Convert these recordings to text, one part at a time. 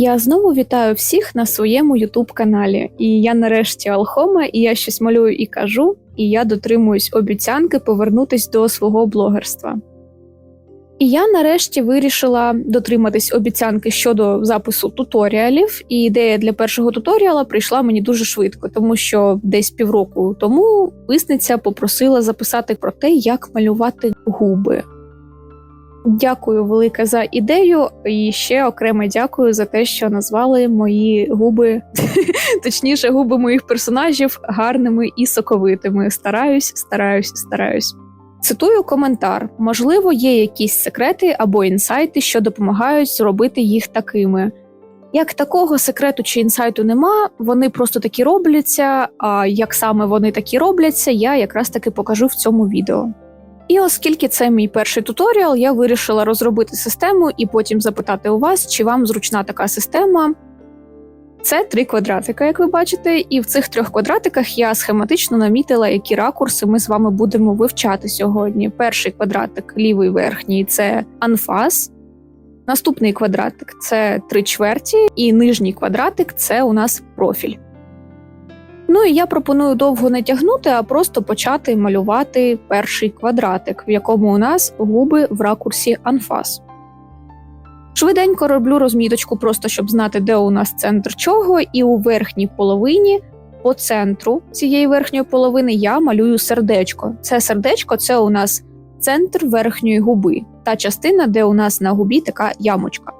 Я знову вітаю всіх на своєму youtube каналі. І я нарешті Алхома, і я щось малюю і кажу, і я дотримуюсь обіцянки повернутись до свого блогерства. І я нарешті вирішила дотриматись обіцянки щодо запису туторіалів. І ідея для першого туторіала прийшла мені дуже швидко, тому що десь півроку тому писниця попросила записати про те, як малювати губи. Дякую велике за ідею, і ще окремо дякую за те, що назвали мої губи, точніше, губи моїх персонажів гарними і соковитими. Стараюсь, стараюсь, стараюсь. Цитую коментар: можливо, є якісь секрети або інсайти, що допомагають зробити їх такими. Як такого секрету чи інсайту нема, вони просто такі робляться. А як саме вони такі робляться, я якраз таки покажу в цьому відео. І оскільки це мій перший туторіал, я вирішила розробити систему і потім запитати у вас, чи вам зручна така система. Це три квадратика, як ви бачите, і в цих трьох квадратиках я схематично намітила, які ракурси ми з вами будемо вивчати сьогодні. Перший квадратик, лівий верхній це анфас. Наступний квадратик це три чверті, і нижній квадратик це у нас профіль. Ну і я пропоную довго не тягнути, а просто почати малювати перший квадратик, в якому у нас губи в ракурсі анфас. Швиденько роблю розміточку, просто щоб знати, де у нас центр чого, і у верхній половині, по центру цієї верхньої половини, я малюю сердечко. Це сердечко це у нас центр верхньої губи, та частина, де у нас на губі така ямочка.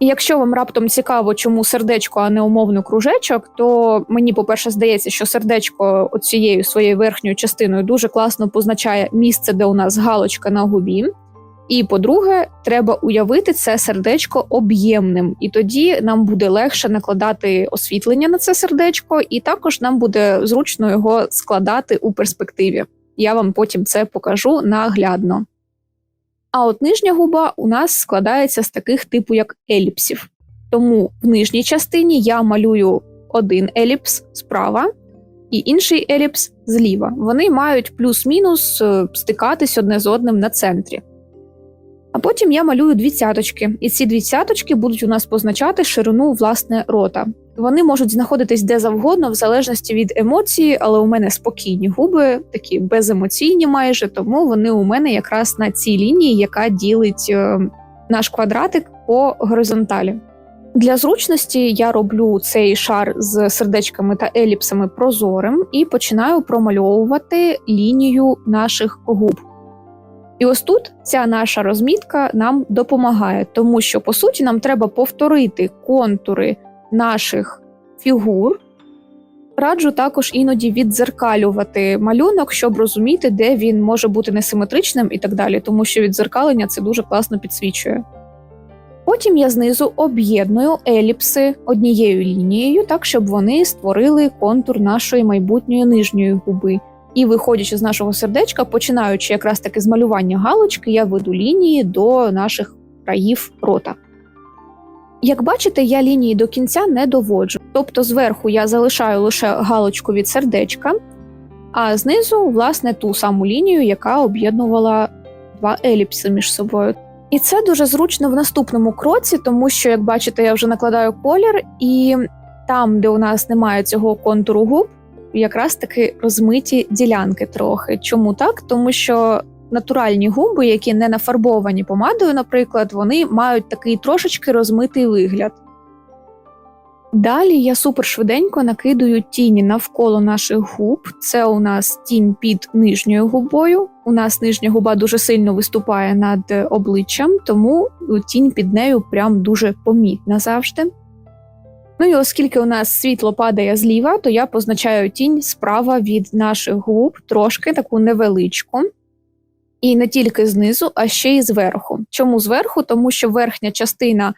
І якщо вам раптом цікаво, чому сердечко, а не умовно кружечок, то мені, по-перше, здається, що сердечко цією своєю верхньою частиною дуже класно позначає місце, де у нас галочка на губі. І по-друге, треба уявити це сердечко об'ємним, і тоді нам буде легше накладати освітлення на це сердечко, і також нам буде зручно його складати у перспективі. Я вам потім це покажу наглядно. А от нижня губа у нас складається з таких типу, як еліпсів. Тому в нижній частині я малюю один еліпс справа і інший еліпс зліва. Вони мають плюс-мінус е, стикатись одне з одним на центрі. А потім я малюю дві цяточки, і ці дві цяточки будуть у нас позначати ширину власне рота. Вони можуть знаходитись де завгодно, в залежності від емоції, але у мене спокійні губи, такі беземоційні майже, тому вони у мене якраз на цій лінії, яка ділить е, наш квадратик по горизонталі. Для зручності я роблю цей шар з сердечками та еліпсами прозорим і починаю промальовувати лінію наших губ. І ось тут ця наша розмітка нам допомагає, тому що по суті нам треба повторити контури наших фігур. Раджу також іноді віддзеркалювати малюнок, щоб розуміти, де він може бути несиметричним і так далі, тому що віддзеркалення це дуже класно підсвічує. Потім я знизу об'єдную еліпси однією лінією, так щоб вони створили контур нашої майбутньої нижньої губи. І, виходячи з нашого сердечка, починаючи якраз таки з малювання галочки, я веду лінії до наших країв рота. Як бачите, я лінії до кінця не доводжу. Тобто зверху я залишаю лише галочку від сердечка, а знизу, власне, ту саму лінію, яка об'єднувала два еліпси між собою. І це дуже зручно в наступному кроці, тому що, як бачите, я вже накладаю колір, і там, де у нас немає цього контуру губ, якраз таки розмиті ділянки трохи. Чому так? Тому що натуральні губи, які не нафарбовані помадою, наприклад, вони мають такий трошечки розмитий вигляд. Далі я супер швиденько накидую тіні навколо наших губ. Це у нас тінь під нижньою губою. У нас нижня губа дуже сильно виступає над обличчям, тому тінь під нею прям дуже помітна завжди. Ну і оскільки у нас світло падає зліва, то я позначаю тінь справа від наших губ, трошки таку невеличку. І не тільки знизу, а ще й зверху. Чому зверху? Тому що верхня частина,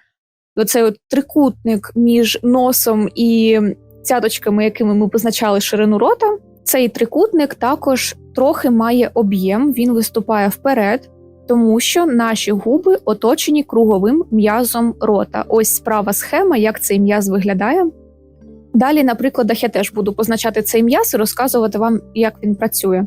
оцей от трикутник між носом і цяточками, якими ми позначали ширину рота, цей трикутник також трохи має об'єм, він виступає вперед, тому що наші губи оточені круговим м'язом рота. Ось справа схема, як цей м'яз виглядає. Далі, на прикладах, я теж буду позначати цей м'яз і розказувати вам, як він працює.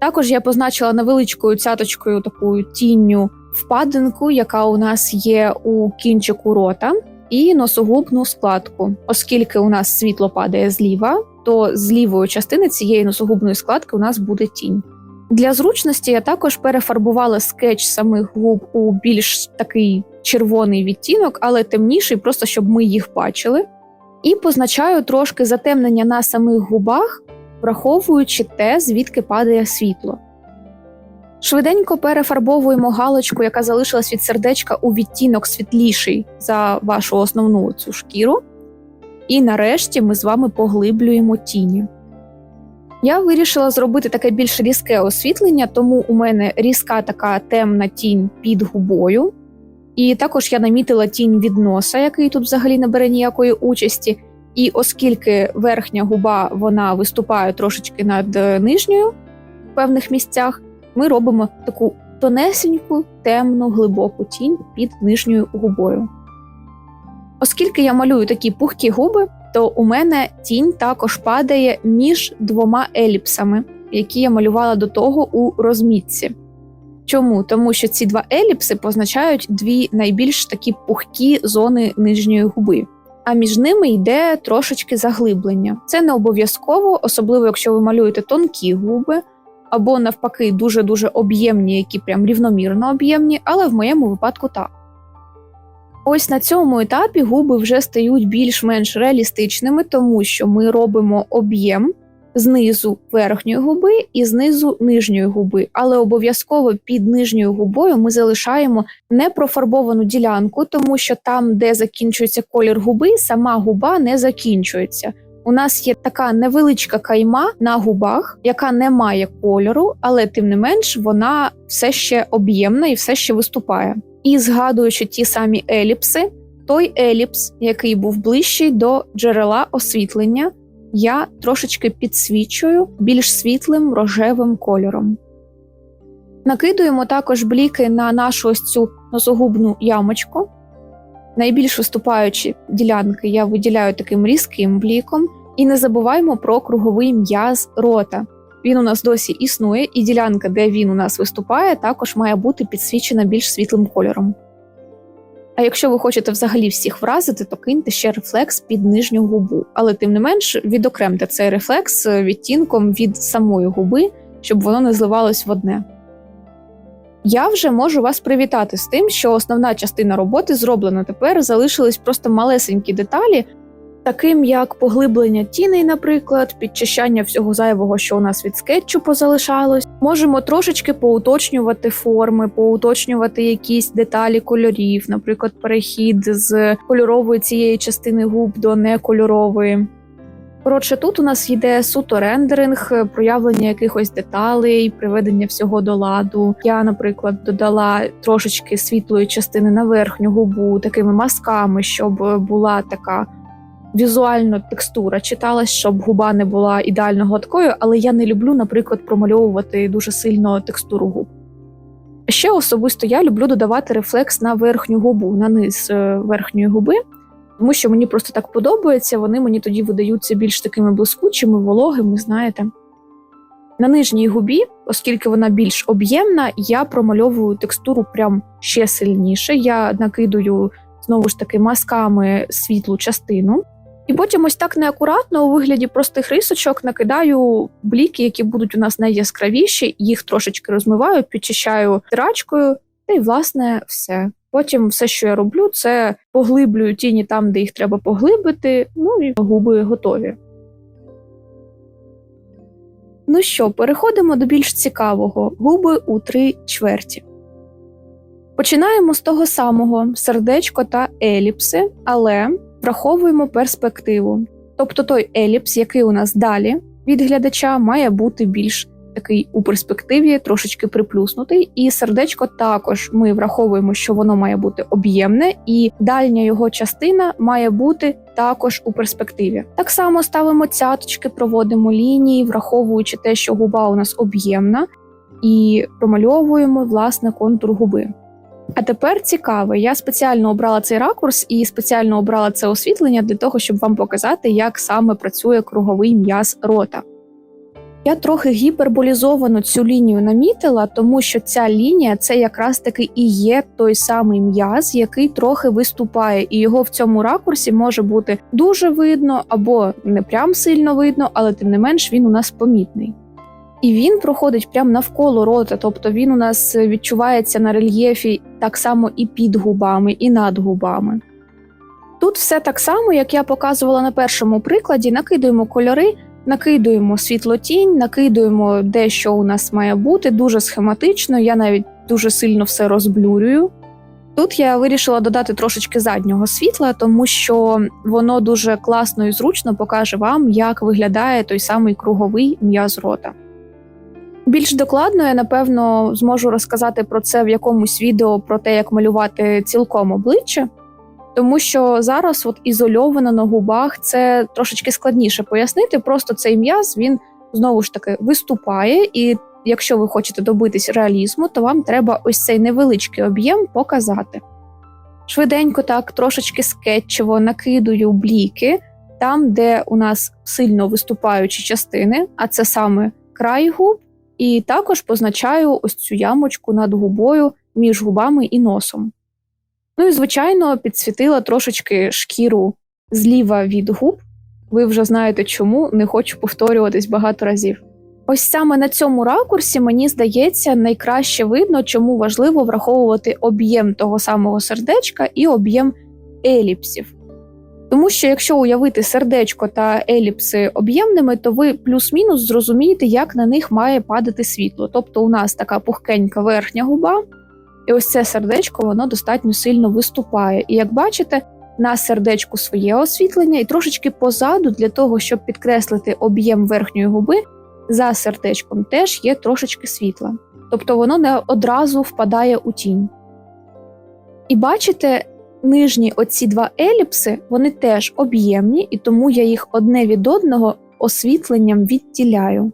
Також я позначила невеличкою цяточкою такою тінню впадинку, яка у нас є у кінчику рота, і носогубну складку. Оскільки у нас світло падає зліва, то з лівої частини цієї носогубної складки у нас буде тінь. Для зручності я також перефарбувала скетч самих губ у більш такий червоний відтінок, але темніший, просто щоб ми їх бачили. І позначаю трошки затемнення на самих губах, враховуючи те, звідки падає світло. Швиденько перефарбовуємо галочку, яка залишилась від сердечка у відтінок світліший за вашу основну цю шкіру. І нарешті ми з вами поглиблюємо тіні. Я вирішила зробити таке більш різке освітлення, тому у мене різка така темна тінь під губою. І також я намітила тінь від носа, який тут взагалі не бере ніякої участі. І оскільки верхня губа вона виступає трошечки над нижньою в певних місцях, ми робимо таку тонесеньку, темну, глибоку тінь під нижньою губою. Оскільки я малюю такі пухкі губи, то у мене тінь також падає між двома еліпсами, які я малювала до того у розмітці. Чому? Тому що ці два еліпси позначають дві найбільш такі пухкі зони нижньої губи, а між ними йде трошечки заглиблення. Це не обов'язково, особливо якщо ви малюєте тонкі губи, або навпаки дуже-дуже об'ємні, які прям рівномірно об'ємні, але в моєму випадку так. Ось на цьому етапі губи вже стають більш-менш реалістичними, тому що ми робимо об'єм знизу верхньої губи і знизу нижньої губи, але обов'язково під нижньою губою ми залишаємо непрофарбовану ділянку, тому що там, де закінчується колір губи, сама губа не закінчується. У нас є така невеличка кайма на губах, яка не має кольору, але тим не менш вона все ще об'ємна і все ще виступає. І згадуючи ті самі еліпси, той еліпс, який був ближчий до джерела освітлення, я трошечки підсвічую більш світлим рожевим кольором. Накидуємо також бліки на нашу ось цю носогубну ямочку. Найбільш виступаючі ділянки я виділяю таким різким бліком, і не забуваємо про круговий м'яз рота. Він у нас досі існує, і ділянка, де він у нас виступає, також має бути підсвічена більш світлим кольором. А якщо ви хочете взагалі всіх вразити, то киньте ще рефлекс під нижню губу, але тим не менш відокремте цей рефлекс відтінком від самої губи, щоб воно не зливалось в одне. Я вже можу вас привітати з тим, що основна частина роботи зроблена тепер залишились просто малесенькі деталі, таким як поглиблення тіней, наприклад, підчищання всього зайвого, що у нас від скетчу позалишалось. Можемо трошечки поуточнювати форми, поуточнювати якісь деталі кольорів, наприклад, перехід з кольорової цієї частини губ до некольорової. Коротше, тут у нас йде суто рендеринг, проявлення якихось деталей, приведення всього до ладу. Я, наприклад, додала трошечки світлої частини на верхню губу такими мазками, щоб була така візуально текстура читалась, щоб губа не була ідеально гладкою, але я не люблю, наприклад, промальовувати дуже сильно текстуру губ. Ще особисто я люблю додавати рефлекс на верхню губу, на низ е, верхньої губи, тому що мені просто так подобається, вони мені тоді видаються більш такими блискучими, вологими, знаєте. На нижній губі, оскільки вона більш об'ємна, я промальовую текстуру прям ще сильніше. Я накидую знову ж таки масками світлу частину. І потім ось так неакуратно у вигляді простих рисочок накидаю бліки, які будуть у нас найяскравіші, їх трошечки розмиваю, підчищаю тирачкою, та й власне все. Потім все, що я роблю, це поглиблюю тіні там, де їх треба поглибити, ну і губи готові. Ну що, переходимо до більш цікавого губи у три чверті. Починаємо з того самого сердечко та еліпси, але враховуємо перспективу. Тобто той еліпс, який у нас далі від глядача, має бути більш такий у перспективі, трошечки приплюснутий. І сердечко також ми враховуємо, що воно має бути об'ємне, і дальня його частина має бути також у перспективі. Так само ставимо цяточки, проводимо лінії, враховуючи те, що губа у нас об'ємна, і промальовуємо власне контур губи. А тепер цікаве, я спеціально обрала цей ракурс і спеціально обрала це освітлення для того, щоб вам показати, як саме працює круговий м'яз рота. Я трохи гіперболізовано цю лінію намітила, тому що ця лінія це якраз таки і є той самий м'яз, який трохи виступає, і його в цьому ракурсі може бути дуже видно або не прям сильно видно, але тим не менш він у нас помітний. І він проходить прямо навколо рота, тобто він у нас відчувається на рельєфі так само і під губами, і над губами. Тут все так само, як я показувала на першому прикладі, накидуємо кольори, накидуємо світлотінь, накидуємо де що у нас має бути, дуже схематично, я навіть дуже сильно все розблюрюю. Тут я вирішила додати трошечки заднього світла, тому що воно дуже класно і зручно покаже вам, як виглядає той самий круговий м'яз рота. Більш докладно я напевно зможу розказати про це в якомусь відео про те, як малювати цілком обличчя, тому що зараз, от ізольовано на губах, це трошечки складніше пояснити. Просто цей м'яз він знову ж таки виступає, і якщо ви хочете добитись реалізму, то вам треба ось цей невеличкий об'єм показати. Швиденько так, трошечки скетчево накидую бліки там, де у нас сильно виступаючі частини, а це саме край губ. І також позначаю ось цю ямочку над губою між губами і носом. Ну і, звичайно, підсвітила трошечки шкіру зліва від губ. Ви вже знаєте чому, не хочу повторюватись багато разів. Ось саме на цьому ракурсі, мені здається, найкраще видно, чому важливо враховувати об'єм того самого сердечка і об'єм еліпсів. Тому що якщо уявити сердечко та еліпси об'ємними, то ви плюс-мінус зрозумієте, як на них має падати світло. Тобто у нас така пухкенька верхня губа, і ось це сердечко воно достатньо сильно виступає. І як бачите, на сердечку своє освітлення, і трошечки позаду, для того, щоб підкреслити об'єм верхньої губи, за сердечком теж є трошечки світла. Тобто воно не одразу впадає у тінь. І бачите, нижні оці два еліпси вони теж об'ємні, і тому я їх одне від одного освітленням відділяю.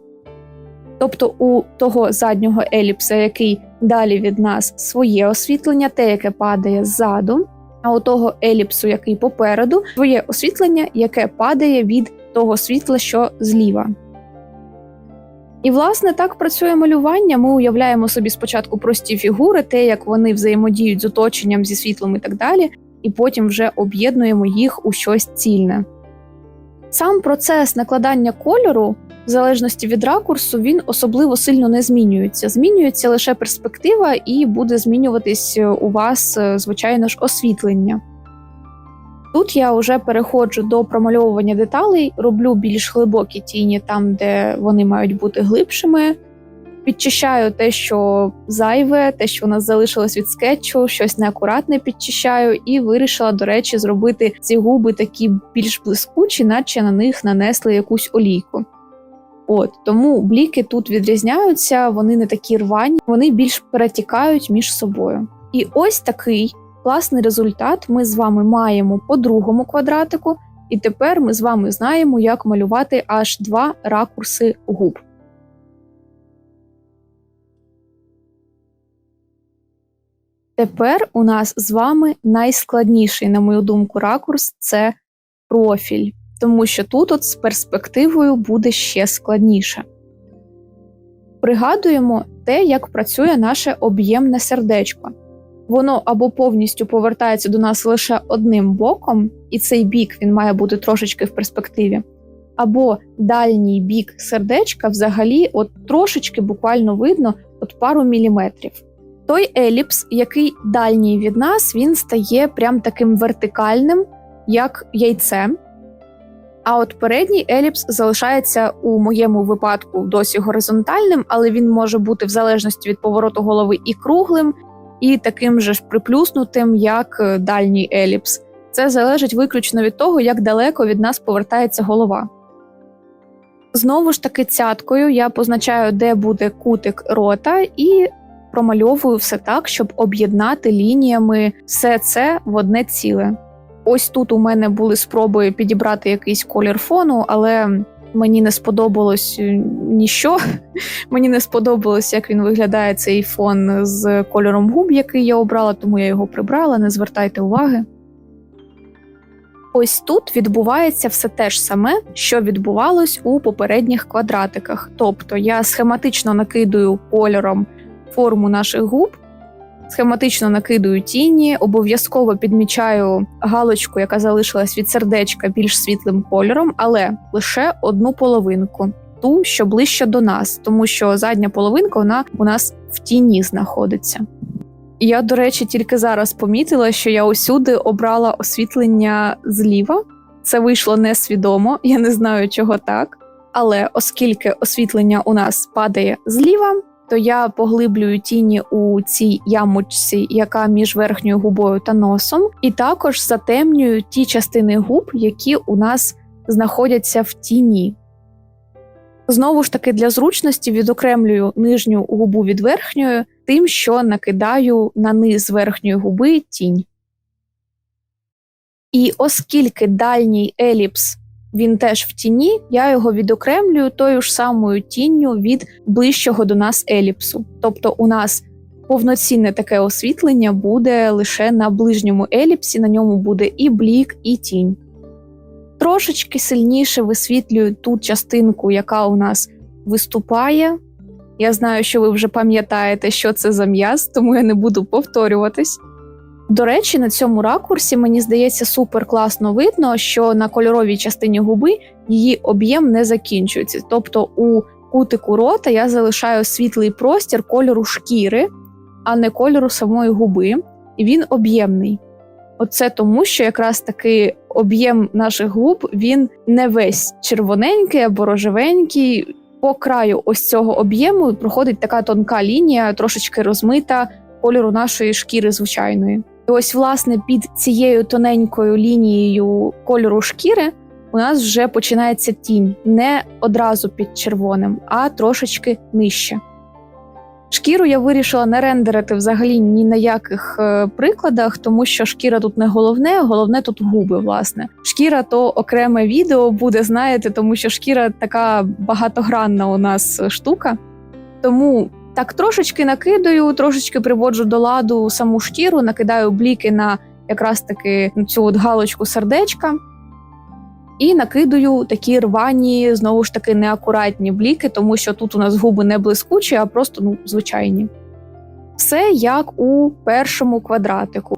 Тобто у того заднього еліпса, який далі від нас своє освітлення, те, яке падає ззаду, а у того еліпсу, який попереду, своє освітлення, яке падає від того світла, що зліва. І, власне, так працює малювання. Ми уявляємо собі спочатку прості фігури, те, як вони взаємодіють з оточенням, зі світлом і так далі, і потім вже об'єднуємо їх у щось цільне. Сам процес накладання кольору, в залежності від ракурсу, він особливо сильно не змінюється. Змінюється лише перспектива, і буде змінюватись у вас, звичайно ж, освітлення. Тут я вже переходжу до промальовування деталей, роблю більш глибокі тіні там, де вони мають бути глибшими. Підчищаю те, що зайве, те, що у нас залишилось від скетчу, щось неакуратне підчищаю, і вирішила, до речі, зробити ці губи такі більш блискучі, наче на них нанесли якусь олійку. От тому бліки тут відрізняються, вони не такі рвані, вони більш перетікають між собою. І ось такий класний результат ми з вами маємо по другому квадратику, і тепер ми з вами знаємо, як малювати аж два ракурси губ. Тепер у нас з вами найскладніший, на мою думку, ракурс це профіль, тому що тут от з перспективою буде ще складніше. Пригадуємо те, як працює наше об'ємне сердечко. Воно або повністю повертається до нас лише одним боком, і цей бік він має бути трошечки в перспективі, або дальній бік сердечка взагалі от трошечки буквально видно от пару міліметрів. Той еліпс, який дальній від нас, він стає прям таким вертикальним, як яйце. А от передній еліпс залишається у моєму випадку досі горизонтальним, але він може бути в залежності від повороту голови і круглим, і таким же ж приплюснутим, як дальній еліпс. Це залежить виключно від того, як далеко від нас повертається голова. Знову ж таки, цяткою я позначаю, де буде кутик рота, і промальовую все так, щоб об'єднати лініями все це в одне ціле. Ось тут у мене були спроби підібрати якийсь колір фону, але мені не сподобалось ніщо. Мені не сподобалось, як він виглядає цей фон з кольором губ, який я обрала, тому я його прибрала. Не звертайте уваги. Ось тут відбувається все те ж саме, що відбувалось у попередніх квадратиках. Тобто я схематично накидую кольором форму наших губ, схематично накидую тіні, обов'язково підмічаю галочку, яка залишилась від сердечка більш світлим кольором, але лише одну половинку, ту, що ближче до нас, тому що задня половинка вона у нас в тіні знаходиться. Я, до речі, тільки зараз помітила, що я усюди обрала освітлення зліва. Це вийшло несвідомо, я не знаю, чого так. Але оскільки освітлення у нас падає зліва, то я поглиблюю тіні у цій ямочці, яка між верхньою губою та носом, і також затемнюю ті частини губ, які у нас знаходяться в тіні. Знову ж таки, для зручності відокремлюю нижню губу від верхньої, тим, що накидаю на низ верхньої губи тінь. І оскільки дальній еліпс він теж в тіні, я його відокремлюю тою ж самою тінню від ближчого до нас еліпсу. Тобто у нас повноцінне таке освітлення буде лише на ближньому еліпсі, на ньому буде і блік, і тінь. Трошечки сильніше висвітлюю ту частинку, яка у нас виступає. Я знаю, що ви вже пам'ятаєте, що це за м'яз, тому я не буду повторюватись. До речі, на цьому ракурсі мені здається супер класно видно, що на кольоровій частині губи її об'єм не закінчується. Тобто у кутику рота я залишаю світлий простір кольору шкіри, а не кольору самої губи, і він об'ємний. Оце тому, що якраз таки об'єм наших губ він не весь червоненький або рожевенький. По краю ось цього об'єму проходить така тонка лінія, трошечки розмита кольору нашої шкіри звичайної. І ось, власне, під цією тоненькою лінією кольору шкіри у нас вже починається тінь не одразу під червоним, а трошечки нижче. Шкіру я вирішила не рендерити взагалі ні на яких е, прикладах, тому що шкіра тут не головне, головне тут губи. Власне, шкіра то окреме відео буде, знаєте, тому що шкіра така багатогранна у нас штука. Тому так трошечки накидаю, трошечки приводжу до ладу саму шкіру, накидаю бліки на якраз таки цю от галочку сердечка. І накидаю такі рвані, знову ж таки, неакуратні бліки, тому що тут у нас губи не блискучі, а просто ну, звичайні. Все як у першому квадратику.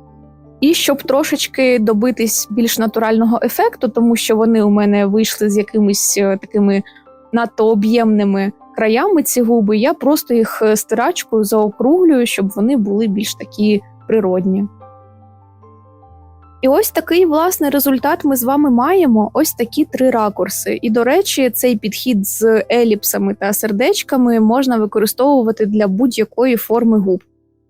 І щоб трошечки добитись більш натурального ефекту, тому що вони у мене вийшли з якимись е, такими надто об'ємними краями ці губи, я просто їх е, стирачкою заокруглюю, щоб вони були більш такі природні. І ось такий власне результат ми з вами маємо ось такі три ракурси. І, до речі, цей підхід з еліпсами та сердечками можна використовувати для будь-якої форми губ.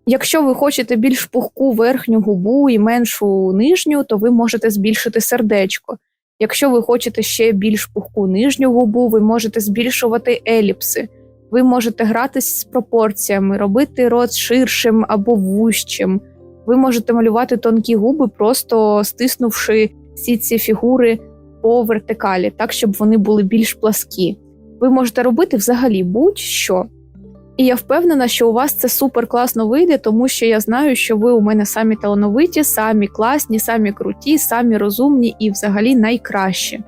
Якщо ви хочете більш пухку верхню губу і меншу нижню, то ви можете збільшити сердечко. Якщо ви хочете ще більш пухку нижню губу, ви можете збільшувати еліпси. Ви можете гратись з пропорціями, робити рот ширшим або вущим. Ви можете малювати тонкі губи, просто стиснувши всі ці фігури по вертикалі, так щоб вони були більш пласкі. Ви можете робити взагалі будь-що. І я впевнена, що у вас це супер класно вийде, тому що я знаю, що ви у мене самі талановиті, самі класні, самі круті, самі розумні і взагалі найкращі.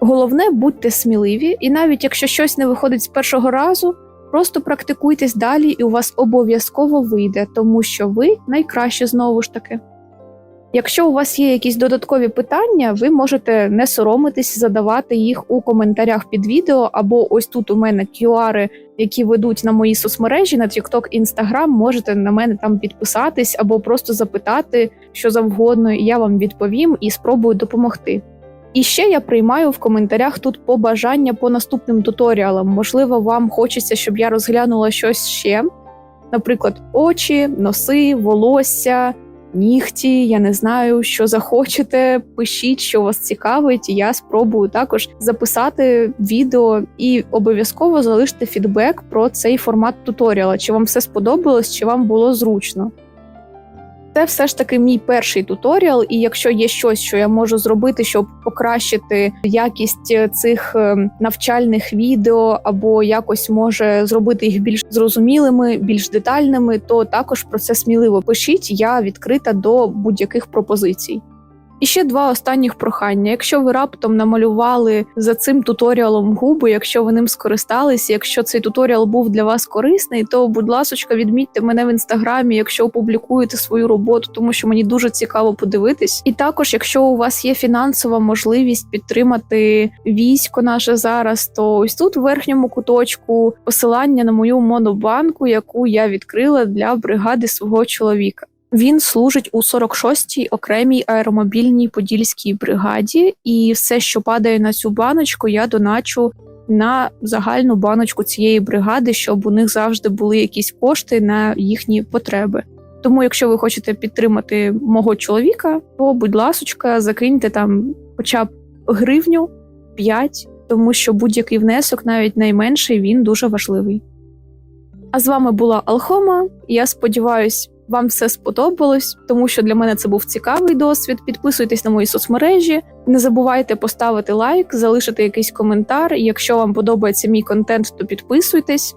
Головне, будьте сміливі, і навіть якщо щось не виходить з першого разу, просто практикуйтесь далі, і у вас обов'язково вийде, тому що ви найкраще знову ж таки. Якщо у вас є якісь додаткові питання, ви можете не соромитись задавати їх у коментарях під відео, або ось тут у мене QR, які ведуть на мої соцмережі на TikTok, Instagram, можете на мене там підписатись або просто запитати що завгодно, і я вам відповім і спробую допомогти. І ще я приймаю в коментарях тут побажання по наступним туторіалам. Можливо, вам хочеться, щоб я розглянула щось ще, наприклад, очі, носи, волосся нігті, я не знаю, що захочете. Пишіть, що вас цікавить, я спробую також записати відео і обов'язково залиште фідбек про цей формат туторіала. Чи вам все сподобалось, чи вам було зручно. Це все ж таки мій перший туторіал, і якщо є щось, що я можу зробити, щоб покращити якість е, цих е, навчальних відео, або якось може зробити їх більш зрозумілими, більш детальними, то також про це сміливо пишіть. Я відкрита до будь-яких пропозицій. І ще два останніх прохання. Якщо ви раптом намалювали за цим туторіалом губи, якщо ви ним скористалися, якщо цей туторіал був для вас корисний, то будь ласка, відмітьте мене в інстаграмі, якщо опублікуєте свою роботу, тому що мені дуже цікаво подивитись. І також, якщо у вас є фінансова можливість підтримати військо наше зараз, то ось тут в верхньому куточку посилання на мою монобанку, яку я відкрила для бригади свого чоловіка. Він служить у 46-й окремій аеромобільній подільській бригаді, і все, що падає на цю баночку, я доначу на загальну баночку цієї бригади, щоб у них завжди були якісь кошти на їхні потреби. Тому, якщо ви хочете підтримати мого чоловіка, то будь ласочка, закиньте там хоча б гривню 5, тому що будь-який внесок, навіть найменший, він дуже важливий. А з вами була Алхома. Я сподіваюсь, вам все сподобалось, тому що для мене це був цікавий досвід. Підписуйтесь на мої соцмережі, не забувайте поставити лайк, залишити якийсь коментар. Якщо вам подобається мій контент, то підписуйтесь.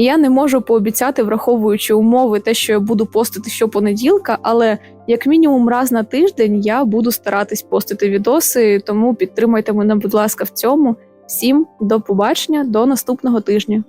Я не можу пообіцяти, враховуючи умови, те, що я буду постити щопонеділка, але як мінімум раз на тиждень я буду старатись постити відоси, тому підтримайте мене, будь ласка, в цьому. Всім до побачення, до наступного тижня.